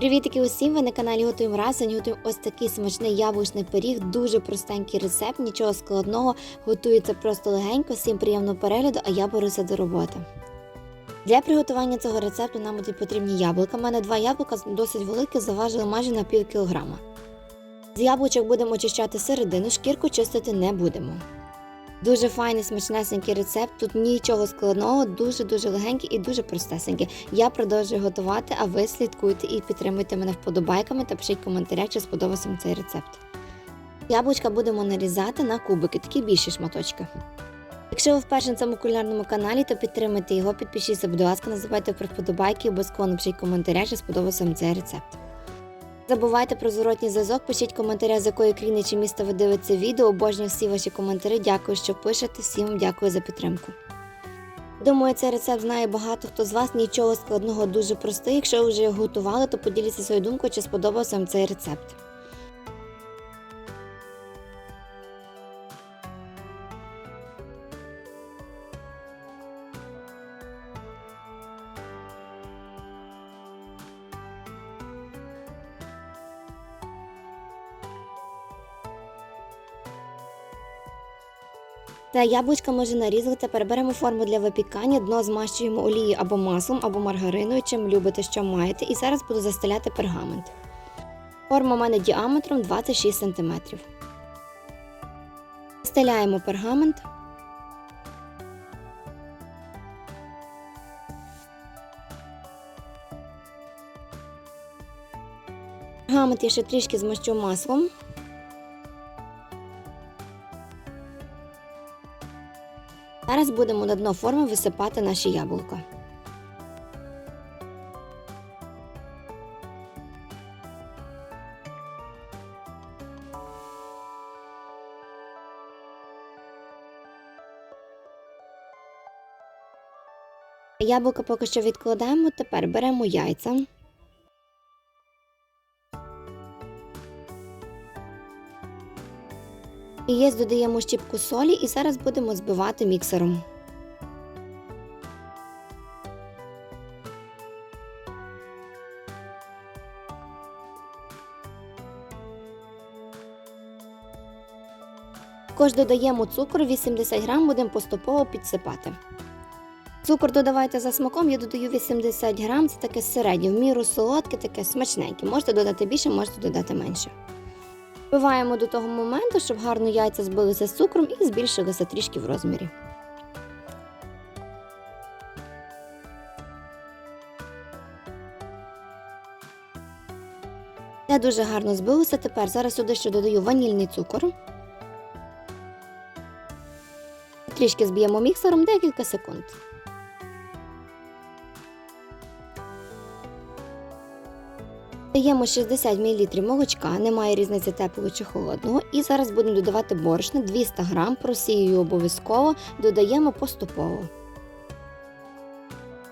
Привітики усім! Ви на каналі Готуємо раз. Сьогодні готуємо ось такий смачний яблучний пиріг, дуже простенький рецепт, нічого складного. Готується просто легенько, всім приємного перегляду, а я беруся до роботи. Для приготування цього рецепту нам будуть потрібні яблука. У мене два яблука досить великі, заважили майже на пів кілограма. З яблучок будемо очищати середину, шкірку чистити не будемо. Дуже файний смачнесенький рецепт. Тут нічого складного, дуже-дуже легенький і дуже простесенький. Я продовжую готувати, а ви слідкуйте і підтримуйте мене вподобайками та пишіть в чи сподобався вам цей рецепт. Яблучка будемо нарізати на кубики, такі більші шматочки. Якщо ви вперше на цьому кулінарному каналі, то підтримайте його, підпишіться, будь ласка, не забувайте про вподобайки, обов'язково напишіть в коментарях, чи сподобався вам цей рецепт. Забувайте про зворотній зв'язок, пишіть коментаря, з якої країни чи міста ви дивитеся відео. Обожнюю всі ваші коментарі. Дякую, що пишете. Всім вам дякую за підтримку. Думаю, цей рецепт знає багато хто з вас. Нічого складного, дуже простий. Якщо ви вже його готували, то поділіться своєю думкою, чи сподобався вам цей рецепт. Та яблучка може нарізати. Тепер беремо форму для випікання, дно змащуємо олією або маслом, або маргариною, чим любите, що маєте. І зараз буду застеляти пергамент. Форма у мене діаметром 26 см. Стеляємо пергамент. Пергамент я ще трішки змащу маслом. Зараз будемо на дно форми висипати наші яблука. Яблука поки що відкладаємо, тепер беремо яйця. І є додаємо щіпку солі і зараз будемо збивати міксером. Також додаємо цукор 80 грам, будемо поступово підсипати. Цукор додавайте за смаком, я додаю 80 грам, це таке середнє, в міру солодке, таке смачненьке. Можете додати більше, можете додати менше. Вбиваємо до того моменту, щоб гарно яйця збилися з цукром і збільшилися трішки в розмірі. Це дуже гарно збилося. Тепер зараз сюди ще додаю ванільний цукор. Трішки зб'ємо міксером декілька секунд. Даємо 60 мл молочка, немає різниці теплого чи холодного. І зараз будемо додавати борошно 200 г, просіюю обов'язково, додаємо поступово.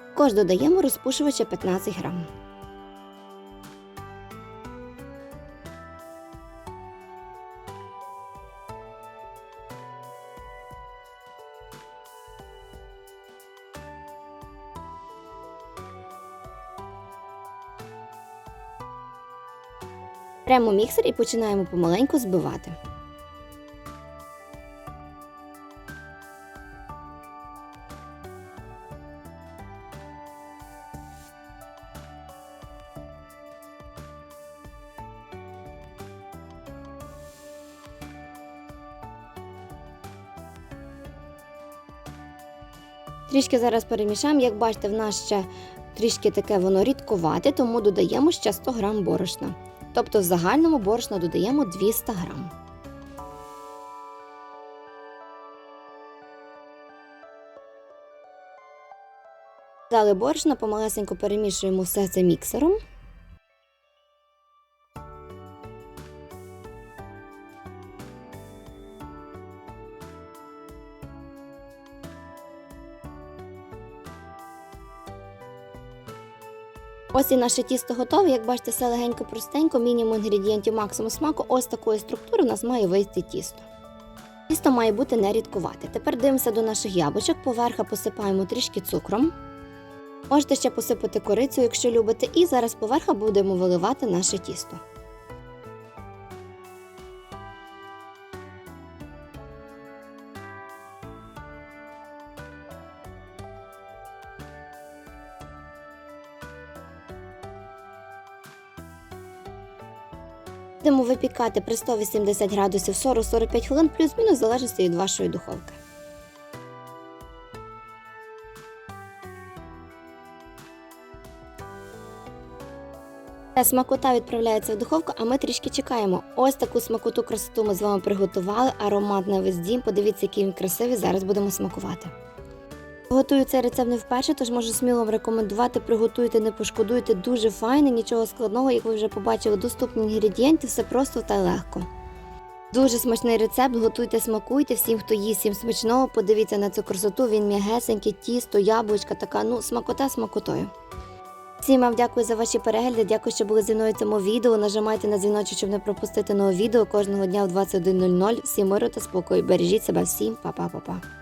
Також додаємо розпушувача 15 г. Беремо міксер і починаємо помаленьку збивати. Трішки зараз перемішаємо. Як бачите, в нас ще трішки таке воно рідкувате, тому додаємо ще 100 г борошна. Тобто загальному борошну додаємо 200 грам. Далі борошно помалесенько перемішуємо все це міксером. Ось і наше тісто готове. Як бачите, все легенько простенько, мінімум інгредієнтів, максимум смаку. Ось такої структури у нас має вийти тісто. Тісто має бути не рідкувате. Тепер дивимося до наших яблучок. Поверха посипаємо трішки цукром. Можете ще посипати корицю, якщо любите, і зараз поверха будемо виливати наше тісто. Будемо випікати при 180 градусів 40-45 хвилин, плюс-мінус в залежності від вашої духовки. Смакота відправляється в духовку, а ми трішки чекаємо. Ось таку смакоту красоту ми з вами приготували. Аромат на весь дім. Подивіться, який він красивий. Зараз будемо смакувати. Готую цей рецепт не вперше, тож можу сміло вам рекомендувати. Приготуйте, не пошкодуйте. Дуже файне, нічого складного, як ви вже побачили, доступні інгредієнти, все просто та легко. Дуже смачний рецепт, готуйте, смакуйте. Всім, хто їсть, всім смачного, подивіться на цю красоту. Він м'ягесенький, тісто, яблучка, така, ну, смакота смакотою. Всім вам дякую за ваші перегляди. Дякую, що були зі мною в цьому відео. Нажимайте на дзвіночок, щоб не пропустити нове відео кожного дня в 21.00. Всім миру та спокою. Бережіть себе всім, па-па-па-па.